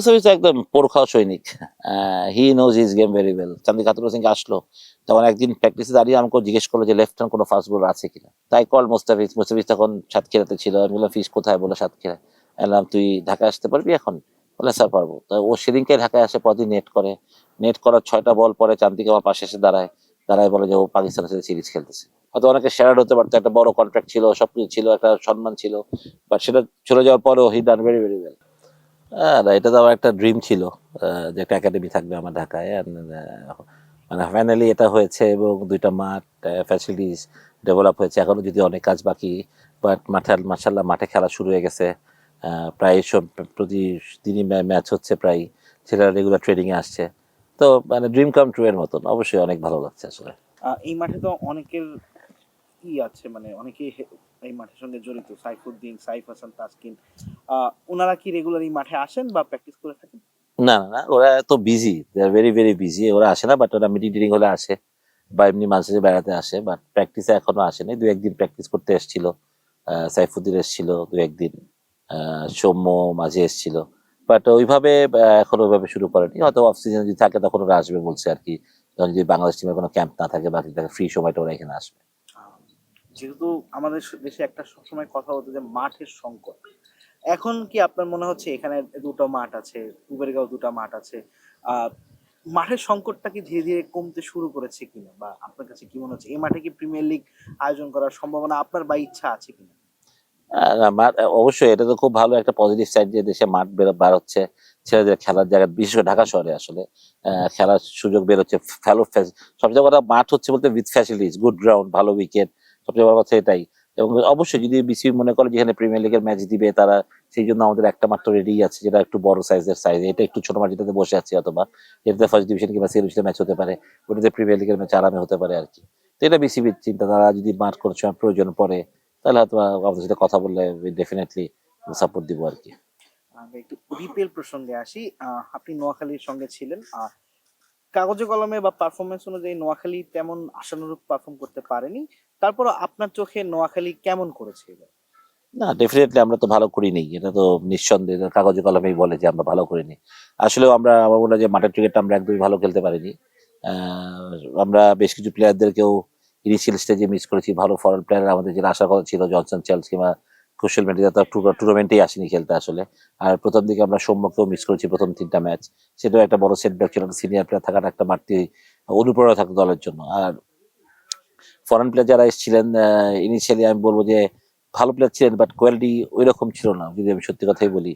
মুস্তাফিজ তো একদম সৈনিক। He knows his game very well Chandika Hathurusingha আসলো, তখন একদিন প্র্যাকটিসে দাঁড়িয়ে আমাকে জিজ্ঞেস করল যে লেফট হ্যান্ড কোনো ফাস্ট আছে কিনা? তাই কল মুস্তাফিজ মুস্তাফিজ তখন সাতক্ষীরাতে ছিল, আমি বললাম ফিস কোথায় বলে সাতক্ষীরা বললাম, তুই আসতে পারবি এখন? স্যার পারব। তো ও সেদিনকে ঢাকায় আসে, পরদিন নেট করে। নেট করার ছয়টা বল পরে চান্দিকে আমার পাশে এসে দাঁড়ায়। দাঁড়ায় বলে যে, ও পাকিস্তানের সাথে সিরিজ খেলতেছে। হয়তো অনেকে শেয়ার হতে পারতো, একটা বড় কন্ট্রাক্ট ছিল, সবকিছু ছিল, একটা সম্মান ছিল বাট সেটা চলে যাওয়ার পরেও he done very very well আর এটা তো আমার একটা ড্রিম ছিল যে একটা একাডেমি থাকবে আমার ঢাকায় মানে ফাইনালি এটা হয়েছে এবং দুইটা মাঠ ফ্যাসিলিটিস ডেভেলপ হয়েছে। এখনও যদি অনেক কাজ বাকি বাট মাঠে মার্শাল্লাহ মাঠে খেলা শুরু হয়ে গেছে। প্রায় সব, প্রতিদিনই ম্যাচ হচ্ছে প্রায়, ছেলেরা রেগুলার ট্রেনিংয়ে আসছে। তো মানে ড্রিম কাম ট্রু এর মতন, অবশ্যই অনেক ভালো লাগছে আসলে। এই মাঠে তো অনেকের ই আছে? মানে অনেকেই এই মাঠের সঙ্গে জড়িত। সাইফুদ্দিন, সাইফ হাসান, তাসকিন। ওনারা কি রেগুলার এই মাঠে আসেন বা প্র্যাকটিস করে থাকেন? না না না, ওরা এত busy they are very very busy ওরা আসে না বাট ওরা মিটিং টিটিং হলে আসে বা এমনি মাঝে বেড়াতে আসে বাট প্র্যাকটিসে এখনও আসেনি। দু একদিন প্র্যাকটিস করতে এসেছিল। সাইফুদ্দিন এসেছিল দু একদিন। সৌম্য মাঝে এসেছিল। বাট ওইভাবে এখনও ওইভাবে শুরু করেনি। হয়তো অফ সিজন যদি থাকে তখন ওরা আসবে বলছে আর কি। যদি বাংলাদেশ টিমের কোনো ক্যাম্প না থাকে, বাকি ফ্রি সময়টা ওরা এখানে আসবে। যেহেতু আমাদের দেশে একটা সবসময় কথা হতো যে মাঠের সংকট। এখন কি আপনার মনে হচ্ছে এখানে দুটো মাঠ আছে কুবেরগাঁও দুটো মাঠ আছে? মাঠের সংকটটা কি ধীরে ধীরে কমতে শুরু করেছে কিনা? বা আপনার কাছে কি মনে হচ্ছে? এই মাঠে কি প্রিমিয়ার লিগ আয়োজন করার সম্ভাবনা আপনার বা ইচ্ছা আছে কিনা? অবশ্যই এটা তো খুব ভালো একটা পজিটিভ সাইড যে দেশে মাঠ বের হচ্ছে। ছেলেদের খেলার জায়গা, বিশেষ করে ঢাকা শহরে আসলে খেলার সুযোগ বের হচ্ছে, ফেলো সবচেয়ে কথা মাঠ হচ্ছে বলতে উইথ ফ্যাসিলিটিস গুড গ্রাউন্ড ভালো উইকেট সবচেয়ে বড় কথা এটাই। এবং অবশ্যই যদি বিসিবি মনে করে যেখানে প্রিমিয়ার লিগের ম্যাচ দিবে, তারা সেই জন্য আমাদের একটা মাত্র রেডি আছে, যেটা একটু বড় সাইজের সাইজ এটা একটু ছোট মাঠ যেটাতে বসে আছে অথবা যেটাতে ফার্স্ট ডিভিশন কিংবা সিরিজের ম্যাচ হতে পারে, ওটাতে প্রিমিয়ার লিগের ম্যাচ আরামে হতে পারে আর কি। তো এটা বিসিবির চিন্তা, তারা যদি মাঠ কোনো সময় প্রয়োজন পড়ে, তাহলে হয়তো আমাদের সাথে কথা বললে ডেফিনেটলি সাপোর্ট দিব আর কি। একটু বিপিএল প্রসঙ্গে আসি। আপনি নোয়াখালীর সঙ্গে ছিলেন কাগজে কলমে বা পারফরমেন্স অনুযায়ী নোয়াখালী তেমন আশানুরূপ পারফর্ম করতে পারেনি। তারপর আপনার চোখে নোয়াখালী কেমন করেছে না ডেফিনেটলি আমরা তো ভালো করিনি এটা তো নিঃসন্দেহে কাগজে কলমেই বলে যে আমরা ভালো করিনি আসলেও আমরা, আমার মনে হয় যে মাঠের ক্রিকেটটা আমরা একদমই ভালো খেলতে পারিনি। আমরা বেশ কিছু প্লেয়ারদেরকেও ইনিশিয়াল স্টেজে মিস করেছি। ভালো ফরেন প্লেয়ার আমাদের যেটা আশা করা ছিল, জনসন চার্লস কিংবা কুশল মেন্ডিরা তো টুর্নামেন্টেই আসেনি খেলতে আসলে। আর প্রথম দিকে আমরা সৌম্যকেও মিস করেছি প্রথম তিনটা ম্যাচ সেটাও একটা বড় সেটব্যাক ছিল সিনিয়র প্লেয়ার থাকাটা একটা বাড়তি অনুপ্রেরণা থাকতো দলের জন্য। আর ফরেন প্লেয়ার যারা এসেছিলেন ইনিশিয়ালি আমি বলব যে ভালো প্লেয়ার ছিলেন বাট কোয়ালিটি ওই রকম ছিল না যদি আমি সত্যি কথাই বলি।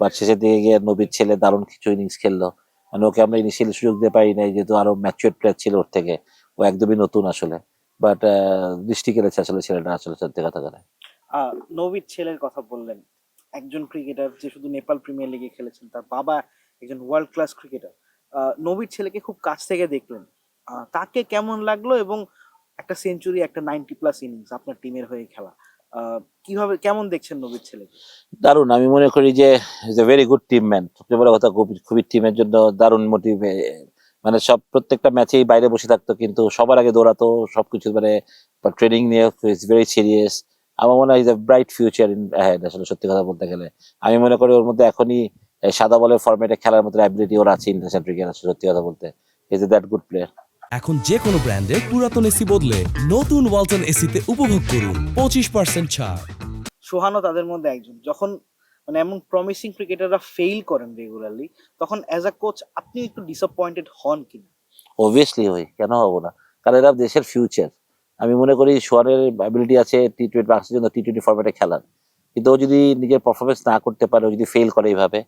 বাট শেষের দিকে গিয়ে নবীর ছেলে দারুণ কিছু ইনিংস খেললো। মানে ওকে আমরা ইনিশিয়ালি সুযোগ দিতে পারি নাই যেহেতু আরও ম্যাচুয়ার প্লেয়ার ছিল ওর থেকে। ও একদমই নতুন আসলে। বাট দৃষ্টি কেড়েছে আসলে ছেলেটা আসলে সত্যি কথা আহ, নবীর ছেলের কথা বললেন। একজন ক্রিকেটার যে শুধু নেপাল প্রিমিয়ার লিগে খেলেছেন, তার বাবা একজন ওয়ার্ল্ড ক্লাস ক্রিকেটার নবীর ছেলেকে খুব কাছ থেকে দেখলেন। তাকে কেমন লাগল এবং একটা সেঞ্চুরি একটা নাইনটি প্লাস ইনিংস আপনার টিমের হয়ে খেলা? কীভাবে, কেমন দেখছেন নবীর ছেলেকে দারুণ। আমি মনে করি যে is a very good team man সবচেয়ে বড় কথা, খুবই টিমের জন্য দারুণ মোটিভ মানে সব, প্রত্যেকটা ম্যাচেই বাইরে বসে থাকতো, কিন্তু সবার আগে দৌড়াতো, সবকিছু মানে ট্রেনিং নিয়ে ইজ ভেরি সিরিয়াস আমার মনে হয় ব্রাইট ফিউচার ইন হ্যাঁ আসলে সত্যি কথা বলতে গেলে। আমি মনে করি ওর মধ্যে এখনই সাদা বলের ফরম্যাটে খেলার মতো অ্যাবিলিটি ওর আছে ইন্টারন্যাশনাল ক্রিকেট আসলে সত্যি কথা বলতে। Is a that good player এখন যে কোনো ব্র্যান্ডের পুরাতন এসি বদলে নতুন ওয়ালটন এসিতে উপভোগ করুন পঁচিশ পার্সেন্ট ছাড়। সোহানও তাদের মধ্যে একজন। যখন মানে এমন প্রমিসিং ক্রিকেটাররা ফেল করেন রেগুলারলি তখন অ্যাজ আ কোচ আপনি একটু ডিসঅ্যাপয়েন্টেড হন কিনা? অবভিয়াসলি হই কেন হব না? কারণ এরা দেশের ফিউচার আমি মনে করি সোয়ারের অ্যাবিলিটি আছে টি টোয়েন্টি বাংলাদেশের জন্য টি টোয়েন্টি ফর্মেটে খেলার। কিন্তু ও যদি নিজের পারফরমেন্স না করতে পারে, ও যদি ফেল করে এইভাবে,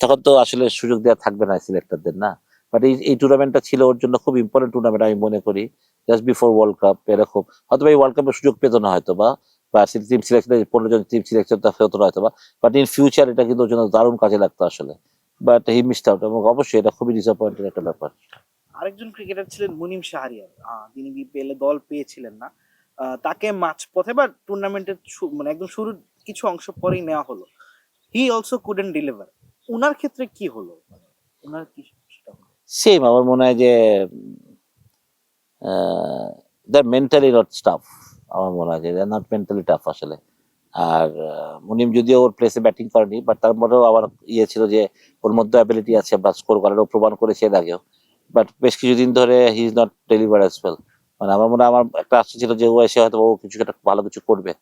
তখন তো আসলে সুযোগ দেওয়া থাকবে না সিলেক্টরদের না? বাট এই এই টুর্নামেন্টটা ছিল ওর জন্য খুব ইম্পর্টেন্ট টুর্নামেন্ট আমি মনে করি। জাস্ট বিফোর ওয়ার্ল্ড কাপ এরকম। হয়তো এই ওয়ার্ল্ড কাপের সুযোগ পেত না হয়তো বা বা টিম সিলেকশন পনেরো জন টিম সিলেকশন হতো না হয়তো বা বাট ইন ফিউচার এটা কিন্তু ওর জন্য দারুণ কাজে লাগতো আসলে। বাট হি মিসড আউট এবং অবশ্যই এটা খুবই ডিসঅ্যাপয়েন্টেড একটা ব্যাপার। আরেকজন ক্রিকেটার ছিলেন মুনিম শাহরিয়ার। তিনি বিপিএল দল পেয়েছিলেন না। তাকে মাঝ পথে বা টুর্নামেন্টের মানে একদম শুরুর কিছু অংশ পরেই নেওয়া হলো। হি অলসো কুডেন ডেলিভার ওনার ক্ষেত্রে কি হলো? ওনার কি সেম আমার মনে হয় যে দ্য মেন্টালি নট স্টাফ আমার মনে হয় যে নট মেন্টালি টাফ আসলে। আর মুনিম যদিও ওর প্লেসে ব্যাটিং করেনি বাট তার মধ্যেও আবার ইয়ে ছিল যে, ওর মধ্যে অ্যাবিলিটি আছে বা স্কোর করার প্রমাণ করেছে এর আগেও। বাট বেশ কিছুদিন ধরে he is not deliver as well মানে আমার মনে আমার একটা আশা ছিল যে ও এসে হয়তো ও কিছু একটা ভালো কিছু করবে।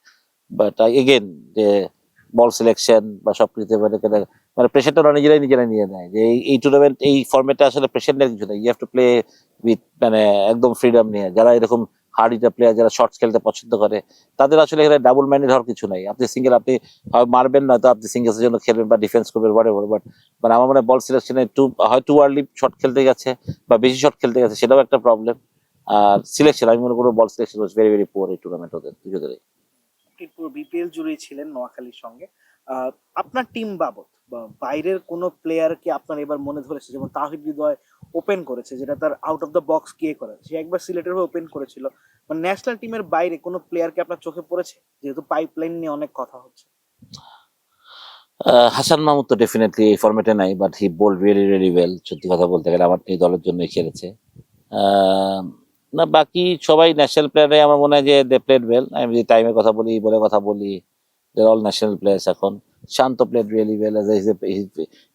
বাট এগেন যে বল সিলেকশন বা সব কিছুতে মানে মানে প্রেশারটা ওরা নিজেরাই নিজেরাই নিয়ে নেয়। যে এই- এই টুর্নামেন্ট এই ফর্মেটটা আসলে প্রেশার নেওয়ার কিছু নেই you have to play with মানে একদম ফ্রিডম নিয়ে। যারা এরকম হার্ড হিটার প্লেয়ার যারা শর্টস খেলতে পছন্দ করে, তাদের আসলে এখানে ডাবল মাইন্ডেড হওয়ার কিছু নাই। আপনি সিঙ্গেল আপনি মারবেন না তো আপনি সিঙ্গেলস এর জন্য খেলবেন বা ডিফেন্স করবেন হোয়াট বাট মানে আমার মনে বল সিলেকশনে টু হয় টু আর্লি শট খেলতে গেছে বা বেশি শট খেলতে গেছে, সেটাও একটা প্রবলেম আর সিলেকশন আমি মনে করব ball selection was very very poor এই টুর্নামেন্ট ওদের, দুজনেরই। পুরো বিপিএল জুড়েই ছিলেন নোয়াখালীর সঙ্গে। আপনার টিম বাবদ বাইরের কোনো প্লেয়ারকে আপনার এবার মনে ধরেছে? যেমন তাহিদ হৃদয় ওপেন করেছে, যেটা তার আউট অফ দ্য বক্স কে করে সে একবার সিলেটের হয়ে ওপেন করেছিল। মানে ন্যাশনাল টিমের বাইরে কোনো প্লেয়ারকে আপনার চোখে পড়েছে? যেহেতু পাইপলাইন নিয়ে অনেক কথা হচ্ছে। হাসান মাহমুদ তো ডেফিনেটলি এই ফর্মেটে নাই but he bowl really really well সত্যি কথা বলতে গেলে আমার এই দলের জন্যই খেলেছে। না, বাকি সবাই ন্যাশনাল প্লেয়ারে আমার মনে হয় যে দে প্লেড ওয়েল আমি যদি টাইমের কথা বলি, বলে কথা বলি দে অল ন্যাশনাল প্লেয়ার্স এখন। Shanto played really well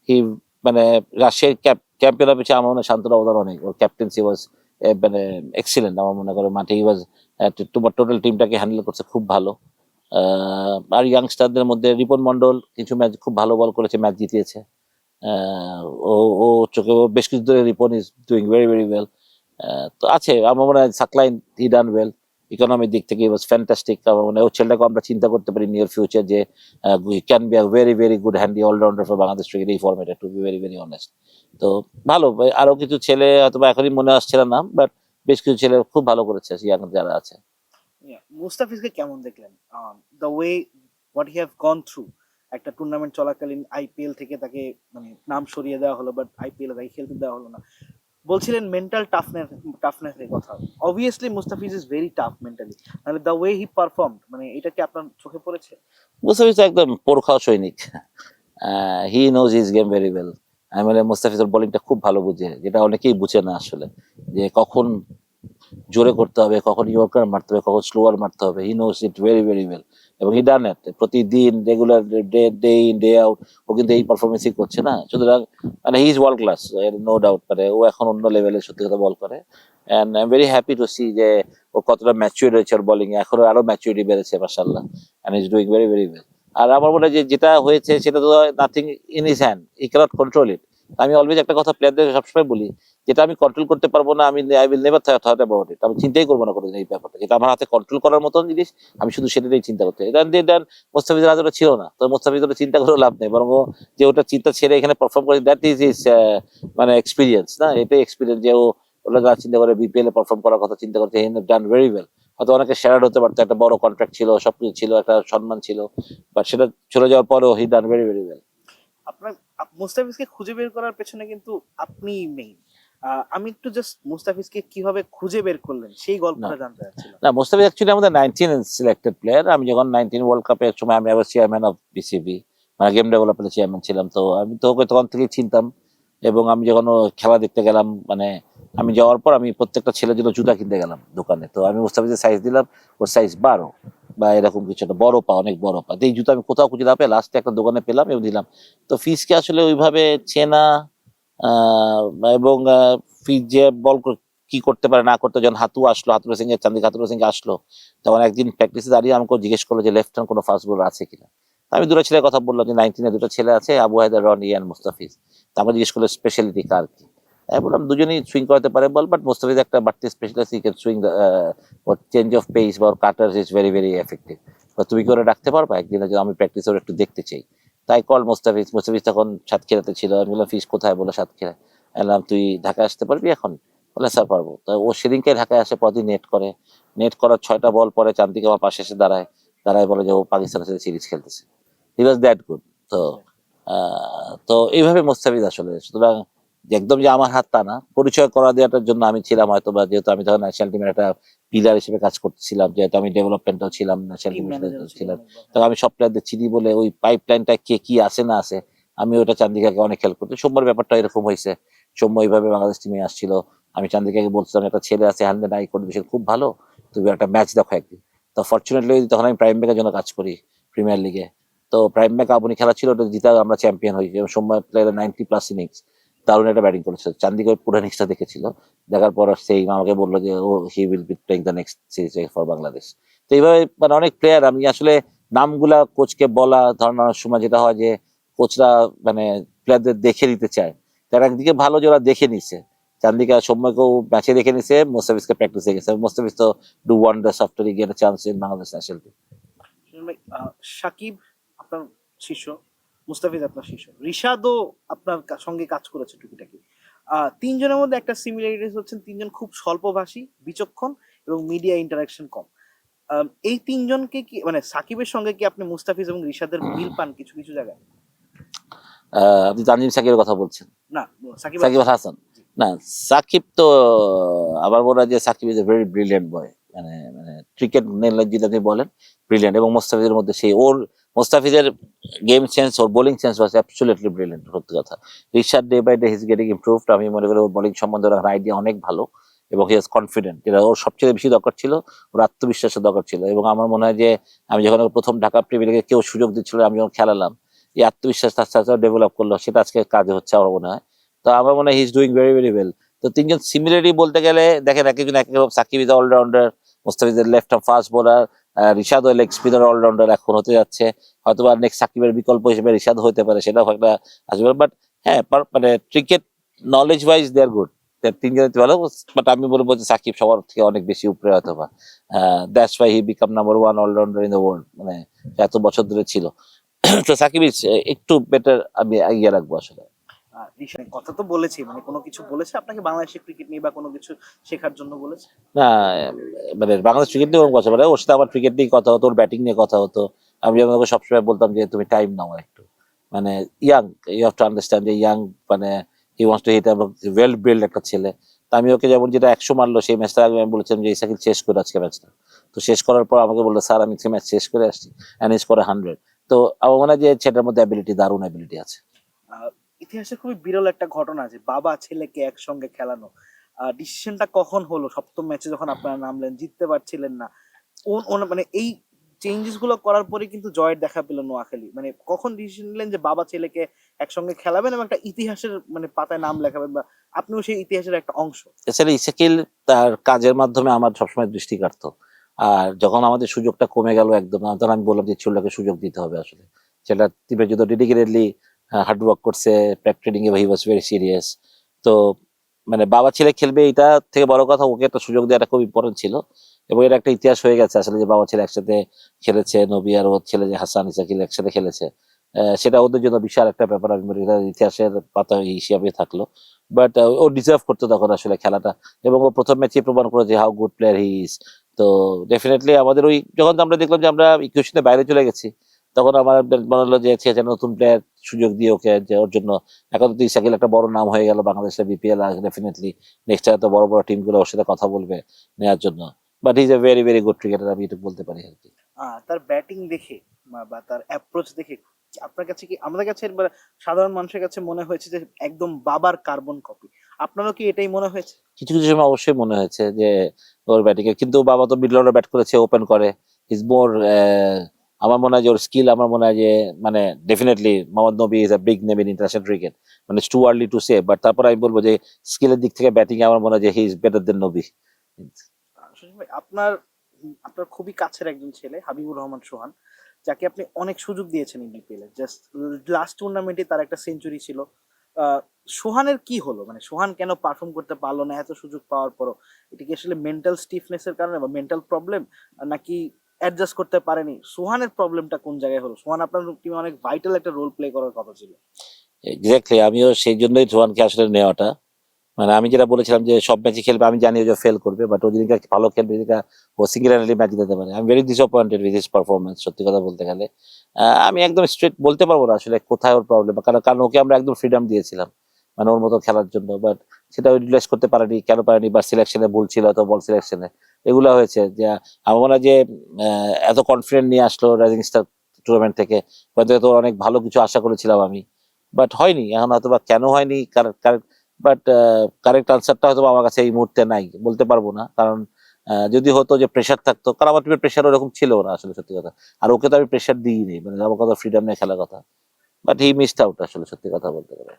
he মানে রাশিয়ার ক্যাম্পের পিছিয়ে আমার মনে হয় শান্তর অবদান অনেক। ওর ক্যাপ্টেন্সি ওয়াজ মানে এক্সিলেন্ট আমার মনে করে মাঠে ওয়াজ তোমার টোটাল টিমটাকে হ্যান্ডেল করছে খুব ভালো। আর ইয়াংস্টারদের মধ্যে রিপন মন্ডল কিছু ম্যাচ খুব ভালো বল করেছে ম্যাচ জিতিয়েছে। ও ও চোখে বেশ কিছু ধরে Ripon is doing very very well তো আছে, আমার মনে হয় Saqlain he done well economic দিক থেকে ওয়াজ ফ্যান্টাস্টিক মনে ওই ছেলেটাকে আমরা চিন্তা করতে পারি নিয়ার ফিউচার যে can be a very very good handy allrounder for Bangladesh cricket এই ফর্মেটে to be very very honest তো ভালো আরও কিছু ছেলে হয়তো এখনই মনে আসছে না নাম বাট বেশ কিছু ছেলে খুব ভালো করেছে ইয়াং যারা আছে। মুস্তাফিজকে কেমন দেখলেন? The way what he have gone through একটা টুর্নামেন্ট চলাকালীন আইপিএল থেকে তাকে মানে নাম সরিয়ে দেওয়া হলো বাট আইপিএল তাকে খেলতে দেওয়া হলো না। বলছিলেন মেন্টাল টাফনেস টাফনেস এর কথা। Obviously Mustafiz is very tough mentally মানে দ্য ওয়ে হি পারফর্ম মানে এটা কি আপনার চোখে পড়েছে? মুস্তাফিজ একদম পোরখাও সৈনিক। He knows his game very well আমি বলে মুস্তাফিজের বোলিংটা খুব ভালো বুঝে। যেটা অনেকেই বুঝে না আসলে। যে কখন জোরে করতে হবে, কখন ইয়র্কার মারতে হবে, কখন স্লোয়ার মারতে হবে। He knows it very very well এবং ইট প্রতিদিন regular day day in day out ও কিন্তু এই পারফরমেন্সই করছে না। সুতরাং মানে he is world class no doubt মানে ও এখন অন্য লেভেলে সত্যি কথা বল করে। And I am very happy to see যে ও কতটা ম্যাচুর হয়েছে ওর বোলিং এখনও আরও ম্যাচুরিটি বেড়েছে মাসাল্লাহ and is doing very very well আর আমার মনে হয় যে যেটা হয়েছে সেটা তো nothing in his hand he can't control it আমি অলওয়েজ একটা কথা প্লেয়ারদের সবসময় বলি, যেটা আমি কন্ট্রোল করতে পারব না, আমি I will never thought about it আমি চিন্তাই করব না কোনোদিন এই ব্যাপারটা, যেটা আমার হাতে কন্ট্রোল করার মতন জিনিস, আমি শুধু সেটাই চিন্তা করতে দেন দেন মোস্তাফিজের হাতে ছিল না, তো মোস্তাফিজের চিন্তা করে লাভ নেই, বরং যে ওটা চিন্তা ছেড়ে এখানে পারফর্ম করে দ্যাট ইজ ইজ মানে এক্সপিরিয়েন্স না? এটাই এক্সপিরিয়েন্স যে ও ওটা যা চিন্তা করে বিপিএল এ পারফর্ম করার কথা চিন্তা করতে হিন ডান ভেরি ওয়েল হয়তো অনেকে শেয়ার হতে পারতো, একটা বড় কন্ট্রাক্ট ছিল, সবকিছু ছিল, একটা সম্মান ছিল বাট সেটা চলে যাওয়ার পরেও he done very very well আপনার আপ- মুস্তাফিজকে খুঁজে বের করার পেছনে কিন্তু আপনিই মেইন আমি একটু জাস্ট মুস্তাফিজকে কীভাবে খুঁজে বের করলেন সেই গল্পটা জানতে চাচ্ছিলাম। না মোস্তাফিজ অ্যাকচুয়ালি আমাদের নাইনটিন সিলেক্টেড প্লেয়ার আমি যখন নাইনটিন ওয়ার্ল্ড কাপের সময় আমি আবার চেয়ারম্যান অফ বিসিবি মানে গেম ডেভেলপমেন্টের চেয়ারম্যান ছিলাম তো আমি তো ওকে তখন থেকেই চিনতাম এবং আমি যখন খেলা দেখতে গেলাম মানে আমি যাওয়ার পর আমি প্রত্যেকটা ছেলের জন্য জুতা কিনতে গেলাম দোকানে। তো আমি মুস্তাফিজের সাইজ দিলাম ওর সাইজ বারো। বা এরকম কিছু একটা, বড় পা, অনেক বড় পা। এই জুতো আমি কোথাও খুঁজে না পেয়ে লাস্টে একটা দোকানে পেলাম এবং দিলাম। তো ফিজকে আসলে ওইভাবে চেনা এবং ফিজ যে বল কি করতে পারে না করতে, যখন হাতু আসলো হাতুর সিং এর চান্দিক হাতুর সিং আসলো, তখন একদিন প্র্যাকটিসে দাঁড়িয়ে আমাকে জিজ্ঞেস করল যে লেফট হ্যান্ড কোনো ফাস্ট বোলার আছে কিনা? আমি দুটো ছেলের কথা বললাম যে, নাইনটিনে দুটো ছেলে আছে, আবু হায়দার, রনি অ্যান্ড মুস্তাফিজ। তা আমাকে জিজ্ঞেস করল স্পেশালিটি কার কি? বললাম দুজনেই সুইং করাতে পারে বল বাট মুস্তাফিজ একটা বাড়তি স্পেশালিস্ট ই ক্যান সুইং ওর চেঞ্জ অফ পেস বা ওর cutter is very very effective তুমি কি ওরা ডাকতে পারবা? একদিন আমি প্র্যাকটিস ওর একটু দেখতে চাই। তাই কল মুস্তাফিজ মুস্তাফিজ তখন সাতক্ষীরাতে ছিল। আমি বললাম, ফিস কোথায়? বলে সাতক্ষীরা। বললাম, তুই ঢাকায় আসতে পারবি এখন? বলে স্যার, পারব। তো ও সেদিনকে ঢাকায় আসে, পরদিন নেট করে। নেট করার ছয়টা বল পরে চান্দিক আমার পাশে এসে দাঁড়ায়। দাঁড়ায় বলে যে, ও পাকিস্তানের সাথে সিরিজ খেলতেছে। হি ওয়াজ দ্যাট গুড তো তো এইভাবে মোস্তাফিজ আসলে। সুতরাং একদম যে আমার হাত তা না পরিচয় করা দেওয়াটার জন্য আমি ছিলাম হয়তো বা যেহেতু আমি তখন ন্যাশনাল টিমের একটা পিলার হিসেবে কাজ করতেছিলাম যেহেতু আমি ডেভেলপমেন্টও ছিলাম ন্যাশনাল টিম টিমের ছিলাম। তখন আমি সব প্লেয়ারদের চিনি বলে ওই পাইপ লাইনটা কে কি আছে না আছে আমি ওটা চান্দিকাকে অনেক হেল্প করতে সোমবার ব্যাপারটা এরকম হয়েছে। সৌম্য এইভাবে বাংলাদেশ টিমে আসছিল। আমি চান্দিকাকে বলছিলাম একটা ছেলে আছে হ্যান্ডে নাই কন্ডিশন খুব ভালো। তুমি একটা ম্যাচ দেখো একদিন। তো ফর্চুনেটলি তখন আমি প্রাইম ব্যাগের জন্য কাজ করি প্রিমিয়ার লিগে তো প্রাইম ব্যাক আবনি খেলা ছিল ওটা জিতা আমরা চ্যাম্পিয়ন হই। সময় প্লেয়ার নাইনটি প্লাস ইনিংস দারুণ একটা ব্যাটিং করেছিল। চান্দিগড় পুরো ইনিংসটা দেখেছিল। দেখার পর সেই আমাকে বলল যে, ও he will be playing the next series for Bangladesh তো এইভাবে মানে অনেক প্লেয়ার আমি আসলে নামগুলা কোচকে বলা ধরানোর সময় যেটা হয় যে কোচরা মানে প্লেয়ারদের দেখে নিতে চায়। তার একদিকে ভালো যে ওরা দেখে নিছে। চান্দিকা সৌম্যকেও ম্যাচে দেখে নিছে। মোস্তাফিজকে প্র্যাকটিসে গেছে। মুস্তাফিজ তো do wonders after he get chance in Bangladesh national team Shakib, আপনার শিষ্য মুস্তাফিজ আপনার শিষ্য। রিশাদও আপনার সঙ্গে কাজ করেছে টুকিটাকি। আহ, তিনজনের মধ্যে একটা সিমিলারিটিস হচ্ছেন তিনজন খুব স্বল্পভাষী বিচক্ষণ এবং মিডিয়া ইন্টারাকশন কম। এই তিনজনকে কি মানে সাকিবের সঙ্গে কি আপনি মুস্তাফিজ এবং রিশাদের মিল পান কিছু কিছু জায়গায়? আপনি তানজিম সাকিবের কথা বলছেন। না সাকিব সাকিব হাসান। না সাকিব তো আবার হয় যে Shakib is a very brilliant boy মানে মানে ক্রিকেট যদি আপনি বলেন ব্রিলিয়েন্ট এবং মোস্তাফিজের মধ্যে সেই ওর মোস্তাফিজের game sense or bowling sense was absolutely brilliant সত্যি কথা। Rishad day by day his getting improved আমি মনে করি ওর বোলিং সম্বন্ধে ওর আইডিয়া অনেক ভালো এবং হি ইজ কনফিডেন্ট যেটা ওর সবচেয়ে বেশি দরকার ছিল, ওর আত্মবিশ্বাসের দরকার ছিল এবং আমার মনে হয় যে আমি যখন প্রথম ঢাকা প্রিমিয়ার লিগে কেউ সুযোগ দিচ্ছিল, আমি যখন খেলালাম, এই আত্মবিশ্বাস আস্তে আস্তে ডেভেলপ করল, সেটা আজকে কাজে হচ্ছে আমার মনে হয়। তো আমার মনে হয় he is doing very very well তো তিনজন সিমিলারি বলতে গেলে, দেখেন এক একজন এক Shakib is allrounder মোস্তাফিজের left arm fast bowler Rishad leg spinner allrounder এখন হতে যাচ্ছে। হয়তো বা নেক্সট সাকিবের বিকল্প হিসেবে রিশাদ হতে পারে, সেটাও একটা আসবে। বাট হ্যাঁ মানে cricket knowledge wise they are good তিনজন ভালো বাট আমি বলব যে সাকিব সবার থেকে অনেক বেশি উপরে হয়তো বা that's why he become number one allrounder in the world মানে এত বছর ধরে ছিল। তো সাকিব একটু বেটার আমি এগিয়ে রাখব আসলে। কথা তো বলেছি মানে কোনো কিছু বলেছে আপনাকে বাংলাদেশের ক্রিকেট নিয়ে বা কোনো কিছু শেখার জন্য বলেছে? না মানে বাংলাদেশ ক্রিকেট নিয়ে কথা বলে ওর সাথে আমার ক্রিকেট নিয়ে কথা হতো ওর ব্যাটিং নিয়ে কথা হতো। আমি যেমন ওকে সবসময় বলতাম যে তুমি টাইম নাও একটু। মানে young you have to understand যে ইয়াং মানে he wants to hit well build একটা ছেলে। তা আমি ওকে যেমন যেটা একশো মারলো সেই ম্যাচটা আগে আমি বলেছিলাম যে ইসাকিল শেষ করে আজকে ম্যাচটা তো শেষ করার পর আমাকে বলল স্যার আমি ম্যাচ শেষ করে আসছি অ্যান্ড ইস করে হান্ড্রেড তো আমার মনে হয় যে ছেলেটার মধ্যে অ্যাবিলিটি দারুণ অ্যাবিলিটি আছে। ইতিহাসে খুবই বিরল একটা ঘটনা যে বাবা ছেলেকে একসঙ্গে খেলানো। ডিসিশনটা কখন হলো? সপ্তম ম্যাচে যখন আপনারা নামলেন, জিততে পারছিলেন না। মানে এই চেঞ্জেসগুলো করার পরে কিন্তু জয়ের দেখা পেল নোয়াখালী। মানে কখন ডিসিশন নিলেন যে বাবা ছেলেকে একসঙ্গে খেলাবেন এবং একটা ইতিহাসের মানে পাতায় নাম লেখাবেন বা আপনিও সেই ইতিহাসের একটা অংশ? এছাড়া ইসাকিল তার কাজের মাধ্যমে আমার সবসময় দৃষ্টি কাটতো আর যখন আমাদের সুযোগটা কমে গেল একদম আমি বললাম যে ছেলেটাকে সুযোগ দিতে হবে আসলে। সেটা টিমে যদি ডেডিকেটেডলি হার্ড ওয়ার্ক করছে প্র্যাক এ হি ওয়াজ ভেরি সিরিয়াস তো মানে বাবা ছেলে খেলবে এটা থেকে বড় কথা, ওকে একটা সুযোগ দেওয়াটা খুব ইম্পর্টেন্ট ছিল। এবং এটা একটা ইতিহাস হয়ে গেছে আসলে যে বাবা ছেলে একসাথে খেলেছে, নবী আর ওর ছেলে যে হাসান ইসাকিল একসাথে খেলেছে। সেটা ওদের জন্য বিশাল একটা ব্যাপার, আমি এটা ইতিহাসের পাতা হিসাবে থাকল। বাট ও ডিজার্ভ করতো তখন আসলে খেলাটা। এবং ও প্রথম ম্যাচে প্রমাণ করেছে how good player he is তো ডেফিনেটলি আমাদের ওই, যখন আমরা দেখলাম যে আমরা ইকুয়েশনে বাইরে চলে গেছি তখন আমার মনে হলো যে ঠিক আছে নতুন প্লেয়ার সুযোগ দিয়ে ওকে যে ওর জন্য এখন তো ইসাকিল একটা বড় নাম হয়ে গেল বাংলাদেশের বিপিএল ডেফিনেটলি নেক্সট তো বড় বড় টিমগুলো ওর সাথে কথা বলবে নেওয়ার জন্য। But is a very very good cricketer আমি এটা বলতে পারি আর কি। তার ব্যাটিং দেখে বা- তার অ্যাপ্রোচ দেখে আপনার কাছে কি আমাদের কাছে সাধারণ মানুষের কাছে মনে হয়েছে যে একদম বাবার কার্বন কপি আপনারও কি এটাই মনে হয়েছে? কিছু কিছু সময় অবশ্যই মনে হয়েছে যে ওর ব্যাটিং কিন্তু বাবা তো মিডল অর্ডার ব্যাট করেছে ওপেন করে। ইজ মোর আমার মনে হয় যে ওর স্কিল আমার মনে হয় যে মানে definitely Mohammad Nabi is a big name in international cricket মানে too early to say but তারপর আমি বলব যে স্কিলের দিক থেকে ব্যাটিং আমার মনে হয় যে হি ইজ বেটার দেন নবী. আপনার আপনার খুবই কাছের একজন ছেলে, হাবিবুর রহমান সোহান, যাকে আপনি অনেক সুযোগ দিয়েছেন বিপিএল এ জাস্ট লাস্ট টুর্নামেন্টে তার একটা সেঞ্চুরি ছিল। সোহানের কি হলো? মানে সোহান কেন পারফর্ম করতে পারল না? এত সুযোগ পাওয়ার পরও এটা কি আসলে মেন্টাল স্টিফনেস এর কারণে বা মেন্টাল প্রবলেম নাকি অ্যাডজাস্ট করতে পারেনি। সোহানের প্রবলেমটা কোন জায়গায় হলো? সোহান, আপনার টিমে অনেক ভাইটাল একটা রোল প্লে করার কথা ছিল? এক্স্যাক্টলি আমিও সেই জন্যই সোহানকে আসলে নেওয়াটা। মানে আমি যেটা বলেছিলাম যে সব ম্যাচে খেলবে, আমি জানি যে ফেল করবে বাট ও যদি ভালো খেলবে, যদি ও সিঙ্গেল ম্যাচ দিতে পারে। আমি very disappointed with his performance সত্যি কথা বলতে গেলে। আমি একদম স্ট্রেট বলতে পারব না আসলে কোথায় ওর প্রবলেম কারণ কারণ ওকে আমরা একদম ফ্রিডম দিয়েছিলাম মানে ওর মতো খেলার জন্য বাট সেটা ইউটিলাইজ করতে পারেনি, কেন পারেনি, বা সিলেকশনে ভুল ছিল হয়তো বল সিলেকশনে এগুলো হয়েছে, যে আমার যে এত কনফিডেন্ট নিয়ে আসলো রাইজিং স্টার টুর্নামেন্ট থেকে, হয়তো তো অনেক ভালো কিছু আশা করেছিলাম আমি। বাট হয়নি, এখন হয়তো বা কেন হয়নি বাট কারেক্ট আনসারটা হয়তো আমার কাছে এই মুহূর্তে নাই, বলতে পারব না। কারণ যদি হতো যে প্রেশার থাকতো, কারণ আমার টিমের প্রেশার ওরকম ছিল না আসলে সত্যি কথা। আর ওকে তো আমি প্রেশার দিইনি মানে আমার কথা ফ্রিডম নিয়ে খেলার কথা। বাট হি মিসড আউট আসলে সত্যি কথা বলতে গেলে।